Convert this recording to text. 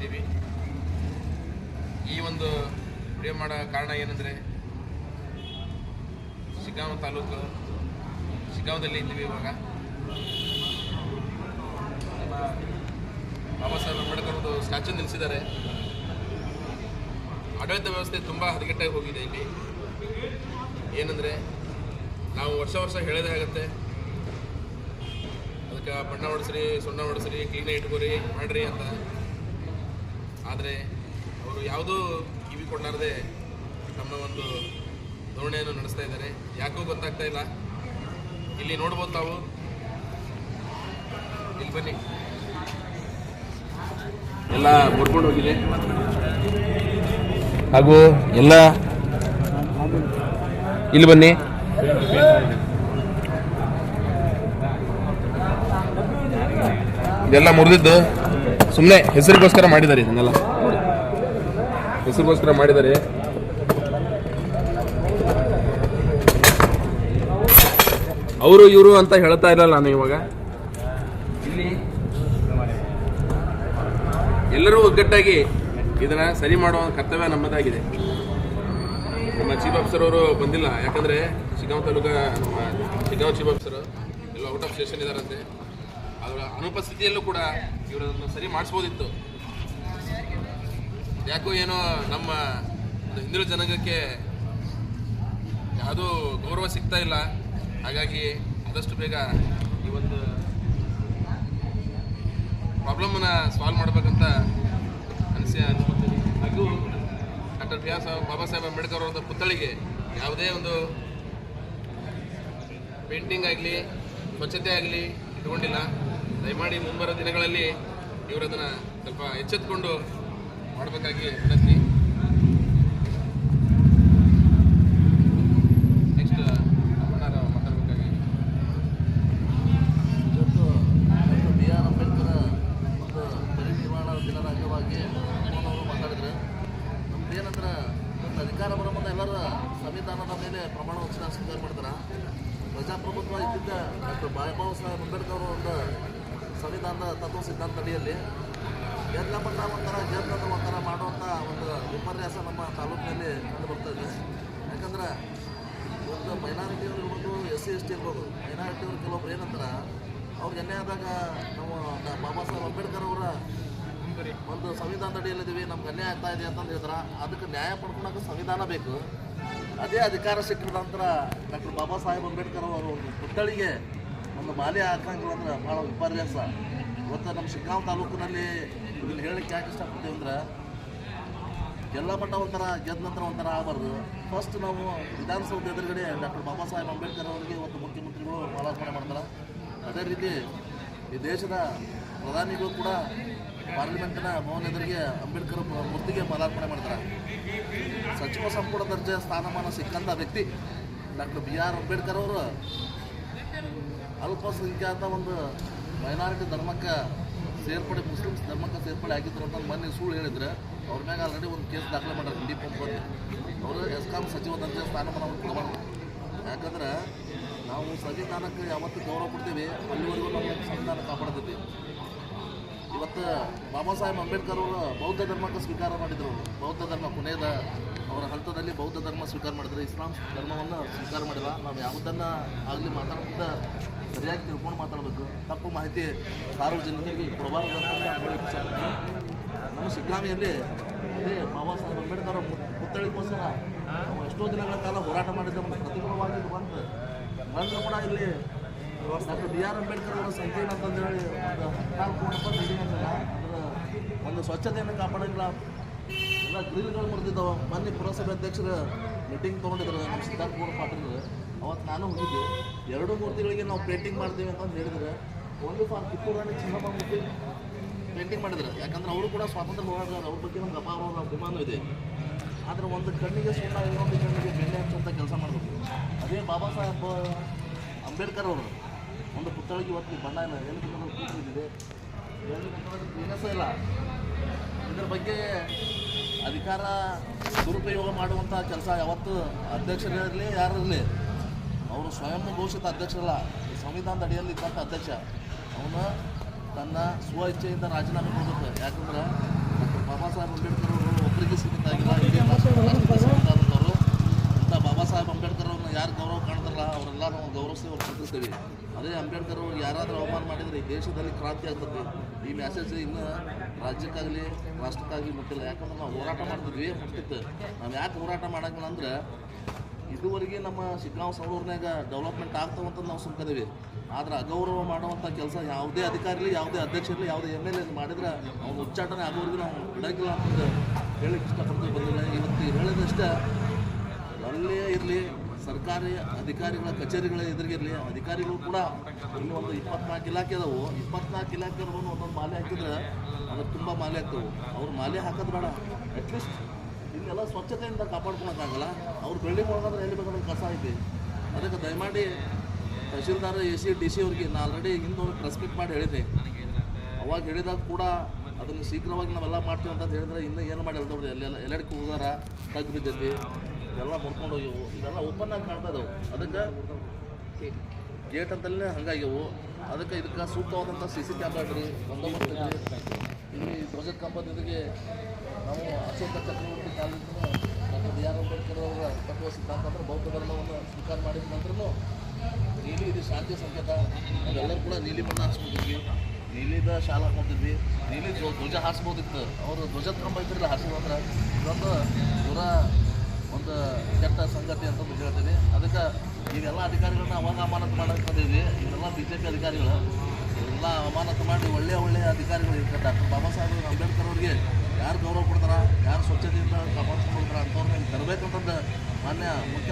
ಇದ್ದೀವಿ. ಈ ಒಂದು ವಿಡಿಯೋ ಮಾಡೋ ಕಾರಣ ಏನಂದರೆ, ಶಿಗ್ಗಾಂವ್ ತಾಲೂಕು, ಶಿಗ್ಗಾಂವದಲ್ಲಿ ಇದ್ದೀವಿ ಇವಾಗ. ಬಾಬಾ ಸಾಹೇಬ್ ಅಂಬೇಡ್ಕರ್ ಒಂದು ಸ್ಟ್ಯಾಚು ನಿಲ್ಲಿಸಿದ್ದಾರೆ ಆಡಳಿತ ವ್ಯವಸ್ಥೆ ತುಂಬ ಹದಗೆಟ್ಟಾಗಿ ಹೋಗಿದೆ ಇಲ್ಲಿ. ಏನಂದರೆ, ನಾವು ವರ್ಷ ವರ್ಷ ಹೇಳೋದೇ ಆಗುತ್ತೆ. ಅದಕ್ಕೆ ಬಣ್ಣ ಹೊಡೆಸ್ರಿ, ಸುಣ್ಣ ಹೊಡೆಸ್ರಿ, ಕ್ಲೀನಾಗಿ ಇಟ್ಕೋರಿ, ಮಾಡ್ರಿ ಅಂತ. ಆದರೆ ಅವರು ಯಾವುದೂ ಕಿವಿ ಕೊಡಲಾರದೆ ತಮ್ಮ ಒಂದು ಧೋರಣೆಯನ್ನು ನಡೆಸ್ತಾ ಇದ್ದಾರೆ. ಯಾಕೋ ಗೊತ್ತಾಗ್ತಾ ಇಲ್ಲ. ಇಲ್ಲಿ ನೋಡ್ಬೋದು ತಾವು. ಇಲ್ಲಿ ಬನ್ನಿ. ಎಲ್ಲ ಕೊಡ್ಕೊಂಡು ಹೋಗಿದೆ. ಹಾಗೂ ಎಲ್ಲ ಇಲ್ಲಿ ಬನ್ನಿ. ಇದೆಲ್ಲ ಮುರಿದಿದ್ದು. ಸುಮ್ಮನೆ ಹೆಸರಿಗೋಸ್ಕರ ಮಾಡಿದ್ದಾರೆ ಇದನ್ನೆಲ್ಲ. ಹೆಸರಿಗೋಸ್ಕರ ಮಾಡಿದ್ದಾರೆ. ಅವರು, ಇವರು ಅಂತ ಹೇಳ್ತಾ ಇಲ್ಲ ನಾನು ಇವಾಗ. ಇಲ್ಲಿ ಎಲ್ಲರೂ ಒಗ್ಗಟ್ಟಾಗಿ ಇದನ್ನ ಸರಿ ಮಾಡುವ ಕರ್ತವ್ಯ ನಮ್ಮದಾಗಿದೆ. ನಮ್ಮ ಚೀಫ್ ಆಫೀಸರ್ ಅವರು ಬಂದಿಲ್ಲ. ಯಾಕಂದ್ರೆ ಶಿಗಾಂವ್ ತಾಲೂಕಾ, ನಮ್ಮ ಶಿಗಾಂವ್ ಚೀಫ್ ಆಫೀಸರ್ ಎಲ್ಲ ಔಟ್ ಆಫ್ ಸ್ಟೇಷನ್ ಇದಾರಂತೆ. ಅವರ ಅನುಪಸ್ಥಿತಿಯಲ್ಲೂ ಕೂಡ ಇವರನ್ನು ಸರಿ ಮಾಡಿಸ್ಬೋದಿತ್ತು. ಯಾಕೋ ಏನೋ ನಮ್ಮ ಹಿಂದುಳಿದ ಜನಾಂಗಕ್ಕೆ ಯಾವುದೂ ಗೌರವ ಸಿಗ್ತಾ ಇಲ್ಲ. ಹಾಗಾಗಿ ಆದಷ್ಟು ಬೇಗ ಈ ಒಂದು ಪ್ರಾಬ್ಲಮನ್ನು ಸಾಲ್ವ್ ಮಾಡಬೇಕಂತ ಅನಿಸಿ ಅನ್ಕೊತೀನಿ ಹಾಗೂ doctor B R Saheb, Baba Saheb Ambedkar ಅವರ ಪುತ್ಥಳಿಗೆ ಯಾವುದೇ ಒಂದು ಪೇಂಟಿಂಗ್ ಆಗಲಿ, ಸ್ವಚ್ಛತೆ ಆಗಲಿ ಇಟ್ಕೊಂಡಿಲ್ಲ. ದಯಮಾಡಿ ಮುಂಬರೋ ದಿನಗಳಲ್ಲಿ ಇವರು ಅದನ್ನು ಸ್ವಲ್ಪ ಎಚ್ಚೆತ್ಕೊಂಡು ಮಾಡಬೇಕಾಗಿ ವಿನಂತಿ. ನೆಕ್ಸ್ಟ್ ಅಪ್ಪಣ್ಣಾರ ಮಾತಾಡಬೇಕಾಗಿ. ಇವತ್ತು ಡಾಕ್ಟರ್ ಬಿ ಆರ್ ಅಂಬೇಡ್ಕರ್ ಒಂದು ಪರಿನಿರ್ವಾಣ ದಿನದ ಅಂಗವಾಗಿ ಅವರು ಮಾತಾಡಿದ್ರು, ನಮ್ದು ಏನಂದ್ರೆ ಒಂದು ಅಧಿಕಾರ ಬರೋ ಮುಂದೆ ಎಲ್ಲರೂ ಸಂವಿಧಾನದ ಮೇಲೆ ಪ್ರಮಾಣ ವಚನ ಸ್ವೀಕಾರ ಮಾಡ್ತಾರೆ? ಪ್ರಜಾಪ್ರಭುತ್ವ ಇದ್ದಿದ್ದ ಡಾಕ್ಟರ್ ಬಾಬಾ ಸಾಹೇಬ್ ಅಂಬೇಡ್ಕರ್ ಅವರು ಒಂದು ಸಂವಿಧಾನದ ತತ್ವ ಸಿದ್ಧಾಂತ ಅಡಿಯಲ್ಲಿ ಮಟ್ಟ ಒಂಥರ ಗೆದ್ದ ಒಂಥರ ಮಾಡುವಂಥ ಒಂದು ವಿಪರ್ಯಾಸ ನಮ್ಮ ತಾಲೂಕಿನಲ್ಲಿ ಕಂಡು ಬರ್ತಾ ಇದೆ ಯಾಕಂದ್ರೆ ಒಂದು ಮೈನಾರಿಟಿ ಅವ್ರು ಇರ್ಬೋದು ಎಸ್ ಸಿ ಎಸ್ ಟಿ ಇರ್ಬೋದು ಮೈನಾರಿಟಿ ಅವ್ರು ಕೆಲವೊಬ್ರು ಏನಂತಾರೆ ಅವ್ರಿಗೆ ಎಣ್ಣೆ ಆದಾಗ ನಾವು ಬಾಬಾ ಸಾಹೇಬ್ ಅಂಬೇಡ್ಕರ್ ಅವರ ಒಂದು ಸಂವಿಧಾನದ ಅಡಿಯಲ್ಲಿದ್ದೀವಿ ನಮ್ಗೆ ಅನ್ಯಾಯ ಆಗ್ತಾ ಇದೆ ಅಂತಂದು ಹೇಳ್ತಾರೆ. ಅದಕ್ಕೆ ನ್ಯಾಯ ಪಡ್ಕೊಳಕ್ಕೆ ಸಂವಿಧಾನ ಬೇಕು. ಅದೇ ಅಧಿಕಾರ ಸಿಕ್ಕಿದ ನಂತರ ಡಾಕ್ಟರ್ ಬಾಬಾ ಸಾಹೇಬ್ ಅಂಬೇಡ್ಕರ್ ಅವರು ಒಂದು ಪುತ್ಥಳಿಗೆ ಒಂದು ಮಾಲೆ ಹಾಕಂಗಿಲ್ಲ ಅಂದ್ರೆ ಭಾಳ ವಿಪರ್ಯಾಸ ಇವತ್ತು ನಮ್ಮ ಶಿಗ್ಗಾಂವ್ ತಾಲೂಕಿನಲ್ಲಿ ಇದನ್ನು ಹೇಳಕ್ಕೆ ಯಾಕೆ ಇಷ್ಟಪಡ್ತೀವಿ ಅಂದ್ರೆ, ಎಲ್ಲ ಮಟ್ಟ ಒಂಥರ ಗೆದ್ದ ನಂತರ ಒಂಥರ ಆಗಬಾರ್ದು. ಫಸ್ಟ್ ನಾವು ವಿಧಾನಸೌಧ ಎದುರುಗಡೆ ಡಾಕ್ಟರ್ ಬಾಬಾ ಸಾಹೇಬ್ ಅಂಬೇಡ್ಕರ್ ಅವರಿಗೆ ಇವತ್ತು ಮುಖ್ಯಮಂತ್ರಿಗಳು ಮಾಲಾರ್ಪಣೆ ಮಾಡ್ತಾರೆ. ಅದೇ ರೀತಿ ಈ ದೇಶದ ಪ್ರಧಾನಿಗಳು ಕೂಡ ಪಾರ್ಲಿಮೆಂಟ್ನ ಭವನ ಎದುರಿಗೆ ಅಂಬೇಡ್ಕರ್ ಮೂರ್ತಿಗೆ ಮಾಲಾರ್ಪಣೆ ಮಾಡ್ತಾರೆ. ಸಚಿವ ಸಂಪುಟ ದರ್ಜೆ ಸ್ಥಾನಮಾನ ಸಿಕ್ಕಂಥ ವ್ಯಕ್ತಿ ಡಾಕ್ಟರ್ ಬಿ ಆರ್ ಅಂಬೇಡ್ಕರ್ ಅವರು ಅಲ್ಪಸಂಖ್ಯಾತ ಒಂದು ಮೈನಾರಿಟಿ ಧರ್ಮಕ್ಕೆ ಸೇರ್ಪಡೆ, ಮುಸ್ಲಿಮ್ಸ್ ಧರ್ಮಕ್ಕೆ ಸೇರ್ಪಡೆ ಆಗಿದ್ರು ಅಂತ ಮೊನ್ನೆ ಸುಳ್ಳು ಹೇಳಿದ್ರೆ, ಅವ್ರ ಮ್ಯಾಗ ಆಲ್ರೆಡಿ ಒಂದು ಕೇಸ್ ದಾಖಲೆ ಮಾಡ್ಯಾರ ಪಂಪ್ ಅವರು ಎಸ್ಕಾಂ ಸಚಿವ ದರ್ಜೆ ಸ್ಥಾನಮಾನವನ್ನು ಕೊಡಬಾರ್ದು. ಯಾಕಂದ್ರೆ ನಾವು ಸಂವಿಧಾನಕ್ಕೆ ಯಾವತ್ತು ಗೌರವ ಕೊಡ್ತೀವಿ, ಅಲ್ಲಿವರೆಗೂ ನಮ್ಮ ಸಂವಿಧಾನ ಕಾಪಾಡ್ತೀವಿ. ಇವತ್ತು ಬಾಬಾ ಸಾಹೇಬ್ ಅಂಬೇಡ್ಕರ್ ಅವರು ಬೌದ್ಧ ಧರ್ಮಕ್ಕೆ ಸ್ವೀಕಾರ ಮಾಡಿದರು. ಬೌದ್ಧ ಧರ್ಮ ಕೊನೆಯದ ಅವರ ಹಂತದಲ್ಲಿ ಬೌದ್ಧ ಧರ್ಮ ಸ್ವೀಕಾರ ಮಾಡಿದ್ರು, ಇಸ್ಲಾಂ ಧರ್ಮವನ್ನು ಸ್ವೀಕಾರ ಮಾಡಿಲ್ಲ. ನಾವು ಯಾವುದನ್ನು ಆಗಲಿ ಮಾತಾಡೋದ್ರಿಂದ ಸರಿಯಾಗಿ ತಿಳ್ಕೊಂಡು ಮಾತಾಡಬೇಕು. ತಪ್ಪು ಮಾಹಿತಿ ಸಾರ್ವಜನಿಕರಿಗೆ ಪ್ರಭಾವ. ನಮ್ಮ ಶಿಗ್ಗಾಮಿಯಲ್ಲಿ ಅದೇ ಬಾಬಾ ಸಾಹೇಬ್ ಅಂಬೇಡ್ಕರ್ ಅವರ ನಾವು ಎಷ್ಟೋ ದಿನಗಳ ಕಾಲ ಹೋರಾಟ ಮಾಡಿದ್ದ. ಒಂದು ಪ್ರತಿಕೂಲವಾಗಿ ಬಂದರೂ ಕೂಡ ಇಲ್ಲಿ ಡಾಕ್ಟರ್ ಬಿ ಆರ್ ಅಂಬೇಡ್ಕರ್ ಅವರ ಸಂಕೀರ್ಣ ಅಂತಂದೇಳಿ ಒಂದು ಹದಿನಾಲ್ಕು ಕೋಟಿ ಒಂದು ಸ್ವಚ್ಛತೆಯನ್ನು ಕಾಪಾಡಂಗಿಲ್ಲ ಎಲ್ಲ ಗ್ರಿಲ್ಗಳು ಮುರಿದಿದ್ದಾವೆ. ಮೊನ್ನೆ ಪುರಸಭೆ ಅಧ್ಯಕ್ಷರು ಮೀಟಿಂಗ್ ತೊಗೊಂಡಿದ್ರು ನಮ್ಮ ಸಿದ್ಧಾರ್ಥ ಗೌಡ ಪಾಟೀಲ್ ಅವತ್ತು ನಾನು ಹೋಗಿದ್ದೆ. ಎರಡು ಮೂರ್ತಿಗಳಿಗೆ ನಾವು ಪೇಂಟಿಂಗ್ ಮಾಡ್ತೀವಿ ಅಂತಂದು ಹೇಳಿದ್ರೆ. ಒಂದು ಫಾರ್ ಕಿತ್ತೂರು ರಾಣಿ ಚಿನ್ನಮ್ಮ ಮೂರ್ತಿ ಪೇಂಟಿಂಗ್ ಮಾಡಿದ್ರು. ಯಾಕಂದ್ರೆ ಅವರು ಕೂಡ ಸ್ವಾತಂತ್ರ್ಯ ಹೋರಾಟ ಅವ್ರ ಬಗ್ಗೆ ನಮ್ಗೆ ಅಪಾರ ಅಭಿಮಾನ ಇದೆ. ಆದರೆ ಒಂದು ಕಣ್ಣಿಗೆ ಸುಣ್ಣ, ಇನ್ನೊಂದು ಕಣ್ಣಿಗೆ ಬೆಣ್ಣೆ ಹಚ್ಚುವಂಥ ಕೆಲಸ ಮಾಡಬೇಕು. ಅದೇ ಬಾಬಾ ಸಾಹೇಬ್, ಅಂಬೇಡ್ಕರ್ ಅವರು. ಒಂದು ಪುತ್ಥಳಿಗೆ ಇವತ್ತು ಬಣ್ಣ ಇಲ್ಲ. ಎಲ್ಲಿ ಕೂತಿದೆ ಕ್ಲೀನಸ್ ಇಲ್ಲ. ಇದ್ರ ಬಗ್ಗೆ ಅಧಿಕಾರ ದುರುಪಯೋಗ ಮಾಡುವಂಥ ಕೆಲಸ ಯಾವತ್ತು ಅಧ್ಯಕ್ಷರಿರಲಿ, ಯಾರಿರಲಿ. ಅವರು ಸ್ವಯಂ ಘೋಷಿತ ಅಧ್ಯಕ್ಷರಲ್ಲ ಸಂವಿಧಾನದ ಅಡಿಯಲ್ಲಿ ಇದ್ದಂಥ ಅಧ್ಯಕ್ಷ. ಅವನು ತನ್ನ ಸ್ವ ಇಚ್ಛೆಯಿಂದ ರಾಜೀನಾಮೆ ಕೊಡಬೇಕು. ಯಾಕಂದ್ರೆ ಬಾಬಾ ಸಾಹೇಬ್ ಅಂಬೇಡ್ಕರ್ ಅವರು ಒಬ್ಬರಿಗೆ ಸೀಮಿತ ಆಗಿಲ್ಲ ಯಾರು ಗೌರವ ಕಾಣ್ತಾರಲ್ಲ ಅವರೆಲ್ಲ ನಾವು ಗೌರವಿಸಿ ಅವ್ರು ಪ್ರೀತಿಸ್ತೀವಿ ಅದೇ ಅಂಬೇಡ್ಕರ್ ಅವ್ರಿಗೆ ಯಾರಾದರೂ ಅವಮಾನ ಮಾಡಿದರೆ ಈ ದೇಶದಲ್ಲಿ ಕ್ರಾಂತಿ ಆಗ್ತದೆ. ಈ ಮೆಸೇಜ್ ಇನ್ನು ರಾಜ್ಯಕ್ಕಾಗಲಿ, ರಾಷ್ಟ್ರಕ್ಕಾಗಲಿ ಮುಟ್ಟಿಲ್ಲ ಯಾಕಂದ್ರೆ ನಾವು ಹೋರಾಟ ಮಾಡ್ತಿದ್ವಿ ಮುಟ್ಟಿತ್ತು ನಾವು ಯಾಕೆ ಹೋರಾಟ ಮಾಡಂಗಿಲ್ಲ ಅಂದ್ರೆ, ಇದುವರೆಗೆ ನಮ್ಮ ಶಿಗ್ಗಾಂವ್ ಸೌರೂರ್ನಾಗ ಡೆವಲಪ್ಮೆಂಟ್ ಆಗ್ತಾವಂತ ನಾವು ಸುಮ್ಕದೇವಿ. ಆದ್ರೆ ಅಗೌರವ ಮಾಡುವಂಥ ಕೆಲಸ ಯಾವುದೇ ಅಧಿಕಾರಿ ಇರಲಿ ಯಾವುದೇ ಅಧ್ಯಕ್ಷ ಇರಲಿ ಯಾವುದೇ ಎಂ ಎಲ್ ಎ ಮಾಡಿದ್ರೆ ಅವ್ನು ಉಚ್ಚಾಟನೆ ಆಗೋವರೆಗೂ ನಾವು ಬಿಡಂಗಿಲ್ಲ ಅಂತಂದು ಹೇಳಕ್ಕೆ ಇಷ್ಟಪಡ್ತೀವಿ ಬಂದಿಲ್ಲ. ಇವತ್ತು ಹೇಳಿದಷ್ಟೇ ಎಲ್ಲೇ ಇರಲಿ, ಸರ್ಕಾರಿ ಅಧಿಕಾರಿಗಳ ಕಚೇರಿಗಳ ಎದುರಿಗಿರಲಿ, ಅಧಿಕಾರಿಗಳು ಕೂಡ ಇನ್ನೂ ಒಂದು ಇಪ್ಪತ್ನಾಲ್ಕು ಇಲಾಖೆ ಅದಾವು ಇಪ್ಪತ್ನಾಲ್ಕು ಇಲಾಖೆ ಒಂದೊಂದು ಮಾಲೆ ಹಾಕಿದ್ರೆ ಅದು ತುಂಬ ಮಾಲೆ ಆಗ್ತವೆ. ಅವ್ರು ಮಾಲೆ ಹಾಕೋದು ಬೇಡ. ಅಟ್ಲೀಸ್ಟ್ ಇಲ್ಲೆಲ್ಲ ಸ್ವಚ್ಛತೆಯಿಂದ ಕಾಪಾಡ್ಕೊಳಕ್ಕಾಗಲ್ಲ. ಅವ್ರು ಬಿಲ್ಡಿಂಗ್ ಒಳಗಾದ್ರೆ ಎಲ್ಲಿ ಬೇಕಾದ್ರೆ ಕಸ ಐತಿ. ಅದಕ್ಕೆ ದಯಮಾಡಿ tahsildar, A C, D C ಅವ್ರಿಗೆ ನಾನು ಆಲ್ರೆಡಿ ಹಿಂದೆ ಮೀಟ್ ಮಾಡಿ ಹೇಳಿದೆ. ಅವಾಗ ಹೇಳಿದಾಗ ಕೂಡ ಅದನ್ನು ಶೀಘ್ರವಾಗಿ ನಾವೆಲ್ಲ ಮಾಡ್ತೀವಿ ಅಂತ ಹೇಳಿದ್ರೆ ಇನ್ನೂ ಏನು ಮಾಡಿ ಹೇಳ್ತವ್ರಿ ಅಲ್ಲೆಲ್ಲ ಎಲ್ಲೆಡಕ್ಕೆ ತಗ್ಗು ಬಿದ್ದೈತಿ. ಎಲ್ಲ ಮುಡ್ಕೊಂಡು ಹೋಗ್ಯವು ಇದೆಲ್ಲ ಓಪನ್ ಆಗಿ ಕಾಣ್ತಾ ಇದಾವೆ. ಅದಕ್ಕೆ ಗೇಟ್ ಅಂತಲೇ ಹಂಗಾಗ್ಯವು. ಅದಕ್ಕೆ ಇದಕ್ಕೆ ಸೂಕ್ತವಾದಂಥ ಸಿ ಸಿ ಕ್ಯಾಮ್ರಾ ಇಡ್ರಿ, ಬಂದೋಬಸ್ತ್ ಇಲ್ಲಿ ಧ್ವಜದ ಕಂಪನಿಗೆ ನಾವು ಅಶೋಕ ಚಕ್ರವರ್ತಿ ಕಾಲದಿಂದ ಡಾಕ್ಟರ್ ಬಿ ಆರ್ ಅಂಬೇಡ್ಕರ್ ಅವರ ತತ್ವ ಸಿದ್ಧಾಂತ ಅಂದ್ರೆ ಬೌದ್ಧ ಧರ್ಮವನ್ನು ಸ್ವೀಕಾರ ಮಾಡಿದ ನಂತರನೂ ನೀಲಿ ಇದು ಶಾಂತಿ ಸಂಕೇತ. ನಾವೆಲ್ಲರೂ ಕೂಡ ನೀಲಿ ಬಣ್ಣ ಹಾರಿಸ್ಕೊಂಡಿದ್ವಿ ನೀಲಿದ ಶಾಲೆ ಹಾಕೊಂಡಿದ್ವಿ ನೀಲಿ ಧ್ವ- ಧ್ವಜ ಹಾಸ್ಬೋದಿತ್ತು. ಅವರು ಧ್ವಜದ ಕಂಬ ಇದ್ರಲ್ಲ ಹಾಸಿದ್ರೆ ಇದೊಂದು ಪೂರ ಒಂದು ಕೆಟ್ಟ ಸಂಗತಿ ಅಂತ ಹೇಳ್ತೀನಿ. ಅದಕ್ಕೆ ಈಗೆಲ್ಲ ಅಧಿಕಾರಿಗಳನ್ನ ಅವಾಗ ಅಮಾನತು ಬಂದಿದ್ವಿ. ಇವರೆಲ್ಲ ಬಿ ಜೆ ಪಿ ಅಧಿಕಾರಿಗಳು. ಎಲ್ಲ ಅಮಾನತು ಮಾಡಿ ಒಳ್ಳೆಯ ಒಳ್ಳೆಯ ಅಧಿಕಾರಿಗಳು ಇರ್ತಾರೆ. ಡಾಕ್ಟರ್ ಬಾಬಾ ಸಾಹೇಬ್ ಅಂಬೇಡ್ಕರ್ ಅವರಿಗೆ ಯಾರು ಗೌರವ ಕೊಡ್ತಾರ, ಯಾರು ಸ್ವಚ್ಛತೆಯಿಂದ ಕಾಪಾಡ್ಕೊಂಡು ಹೋಗ್ತಾರ ಅಂಥವ್ರನ್ನ ತರಬೇಕಂತಂದು ಮಾನ್ಯ ಮುಖ್ಯ